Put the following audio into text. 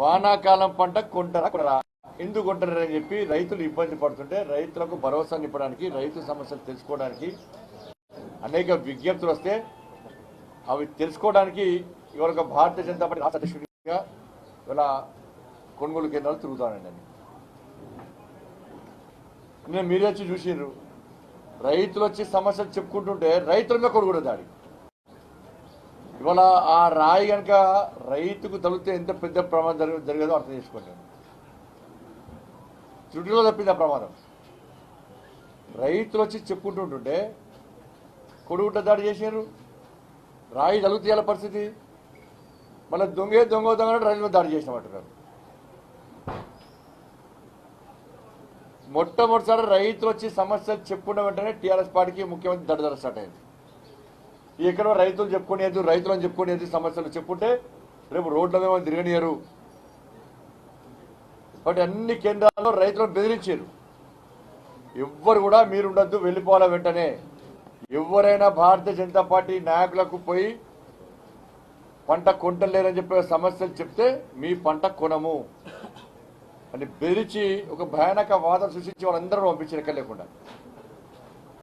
వానాకాలం పంట కొంటారా కొనరా? ఎందుకు కొంటారని చెప్పి రైతులు ఇబ్బంది పడుతుంటే రైతులకు భరోసా నింపడానికి రైతు సమస్యలు తెలుసుకోవడానికి అనేక విజ్ఞప్తులు వస్తే అవి తెలుసుకోవడానికి ఇవాళ భారతీయ జనతా పార్టీ రాష్ట్ర అధ్యక్షుడిగా ఇవాళ కొనుగోలు కేంద్రాలు తిరుగుతానండి నేను నేను మీరే వచ్చి చూసిర్రు. రైతులు వచ్చి సమస్యలు చెప్పుకుంటుంటే రైతుల మీద కొనుగోలు దాడి. ఇవాళ ఆ రాయి కనుక రైతుకు తగిలితే ఎంత పెద్ద ప్రమాదం జరగ జరిగేదో అర్థం చేసుకోండి. చుట్టులో తప్పింది ఆ ప్రమాదం? రైతులు వచ్చి చెప్పుకుంటుంటుంటే కొడుగుట్ట దాడి చేశారు రాయి తగులుతీయాల పరిస్థితి. మళ్ళీ దొంగే దొంగ దొంగ అని దాడి చేసినట్టున్నారు. మొట్టమొదటిసారి రైతులు వచ్చి సమస్యలు చెప్పుకున్న వెంటనే టీఆర్ఎస్ పార్టీకి ముఖ్యమంత్రి దడదర స్టార్ట్ అయింది. ఎక్కడో రైతులు చెప్పుకునేది రైతులను చెప్పుకునేది సమస్యలు చెప్పుంటే రేపు రోడ్ల మీద తిరగనియరు. కాబట్టి అన్ని కేంద్రాల్లో రైతులను బెదిరించారు. ఎవ్వరు కూడా మీరుండద్దు వెళ్ళిపోవాల వెంటనే. ఎవరైనా భారతీయ జనతా పార్టీ నాయకులకు పోయి పంట కొంటలేరని చెప్పే సమస్యలు చెప్తే మీ పంట కొనము. అని బెదిరించి ఒక భయానక వాదన సృష్టించి వాళ్ళందరూ పంపించారు ఎక్కడ లేకుండా